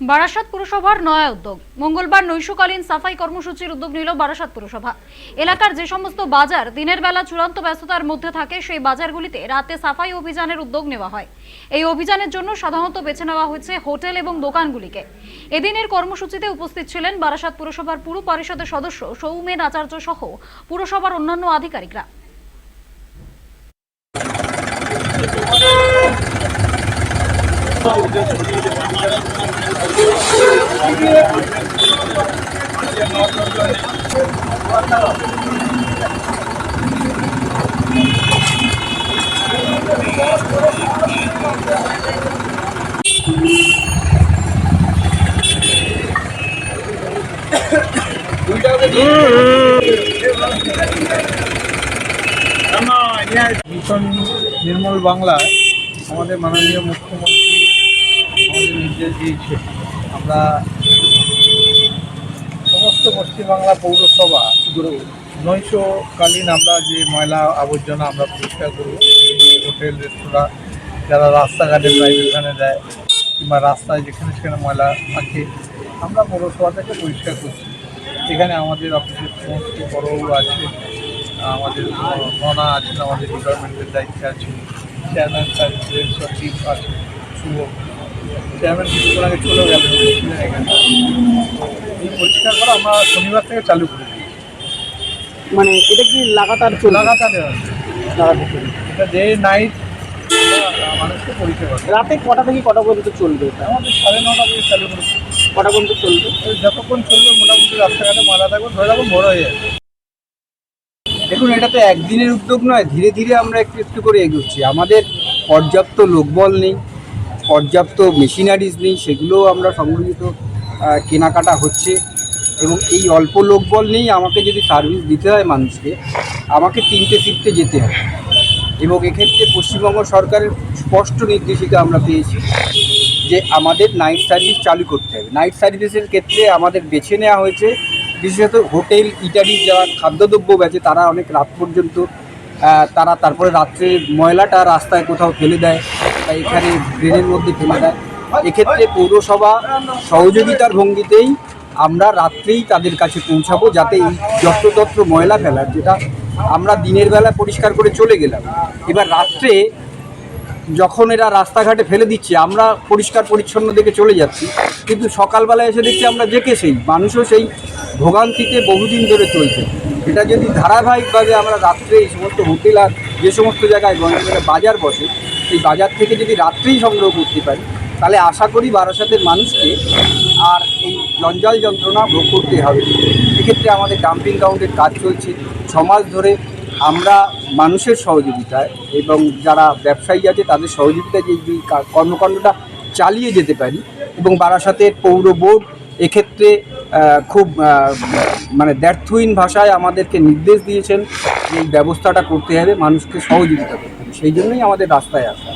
বারাসাত পুরসভার নয়া উদ্যোগ। মঙ্গলবার নৈশকালীন সাফাই কর্মসূচির উদ্যোগ নিল বারাসাত পুরসভা। এলাকার যে সমস্ত বাজার দিনের বেলা চূড়ান্ত ব্যস্ততার মধ্যে থাকে, সেই বাজারগুলিতে রাতে সাফাই অভিযানের উদ্যোগ নেওয়া হয়। এই অভিযানের জন্য সাধারণত বেছে নেওয়া হয়েছে হোটেল এবং দোকানগুলিকে। এদিনের কর্মসূচিতে উপস্থিত ছিলেন বারাসাত পুরসভার পুর পরিষদের সদস্য সৌমেন আচার্য সহ পুরসভার অন্যান্য আধিকারিকরা। মিশন নির্মল বাংলায় আমাদের মাননীয় মুখ্যমন্ত্রী আমাদের নির্দেশ দিয়েছে। আমরা সমস্ত পশ্চিমবাংলা পৌরসভা নৈশকালীন আমরা যে ময়লা আবর্জনা আমরা পরিষ্কার করব হোটেল, রেস্তোরাঁ, যারা রাস্তাঘাটে প্রাইভেটখানে দেয়, কিংবা রাস্তায় যেখানে সেখানে ময়লা থাকে, আমরা পৌরসভা থেকে পরিষ্কার করছি। এখানে আমাদের অফিসের সমস্ত বড়বাবু আছে, আমাদের মনা আছেন, আমাদের ডিপার্টমেন্টের দায়িত্বে আছে চেয়ারম্যান স্যার আছে, শুভ। চেয়ারম্যান কিছুক্ষণ আগে এখানে তো এই পরিষ্কার করা আমরা শনিবার থেকে চালু করে। মানে এটা কি লাগাতার চলে লাগাতার এটা ডে নাইট মানুষকে পরিষেবা রাতে কটা থেকে কটা পর্যন্ত চলবে আমাদের সাড়ে নটা থেকে চালু করে। কটা পর্যন্ত চলবে? যতক্ষণ চলবে মোটামুটি রাস্তাঘাটে ময়লা থাকবে ধরে রাখুন বড় হয়ে যাবে। দেখুন এটা তো একদিনের উদ্যোগ নয় ধীরে ধীরে আমরা একটু একটু করে এগোচ্ছি। আমাদের পর্যাপ্ত লোকবল নেই। পর্যাপ্ত মেশিনারিজ নেই, সেগুলোও আমরা সংগঠিত কেনাকাটা হচ্ছে। এবং এই অল্প লোকবল নেই, আমাকে যদি সার্ভিস দিতে হয় মানুষকে, আমাকে তিনটে শিফটে যেতে হয় এবং এক্ষেত্রে পশ্চিমবঙ্গ সরকারের স্পষ্ট নির্দেশিকা আমরা পেয়েছি যে আমাদের নাইট সার্ভিস চালু করতে হবে। নাইট সার্ভিসের ক্ষেত্রে আমাদের বেছে নেওয়া হয়েছে, বিশেষত হোটেল ইটারি যারা খাদ্যদ্রব্য বেচে, তারা অনেক রাত পর্যন্ত তারা তারপরে রাত্রে ময়লাটা রাস্তায় কোথাও ফেলে দেয়। এখানে ড্রেনের মধ্যে ফেলে দেয়। এক্ষেত্রে পৌরসভা সহযোগিতার ভঙ্গিতেই আমরা রাত্রেই তাদের কাছে পৌঁছাবো যাতে এই যত্রতত্র ময়লা ফেলার, যেটা আমরা দিনের বেলা পরিষ্কার করে চলে গেলাম। এবার রাত্রে যখন এরা রাস্তাঘাটে ফেলে দিচ্ছে, আমরা পরিষ্কার পরিচ্ছন্ন দেখে চলে যাচ্ছি, কিন্তু সকালবেলায় এসে দেখছি আমরা যেকে সেই, মানুষও সেই ভোগান্তিতে বহুদিন ধরে চলছে। এটা যদি ধারাবাহিকভাবে আমরা রাত্রে এই সমস্ত হোটেল আর যে সমস্ত জায়গায় গঞ্জমের বাজার বসে সেই বাজার থেকে যদি রাত্রেই সংগ্রহ করতে পারি, তাহলে আশা করি বারাসাতের মানুষকে আর এই জঞ্জাল যন্ত্রণা ভোগ করতে হবে। এক্ষেত্রে আমাদের ডাম্পিং গ্রাউন্ডের কাজ চলছে। ছমাস ধরে আমরা মানুষের সহযোগিতায় এবং যারা ব্যবসায়ী আছে, তাদের সহযোগিতায় যে কর্মকাণ্ডটা চালিয়ে যেতে পারি এবং বারাসাতের পৌর বোর্ড এক্ষেত্রে খুব মানে দ্ব্যর্থহীন ভাষায় আমাদেরকে নির্দেশ দিয়েছেন এই ব্যবস্থাটা করতে হবে, মানুষকে সহযোগিতা করতে হবে। সেই জন্যই আমাদের রাস্তায় আসা।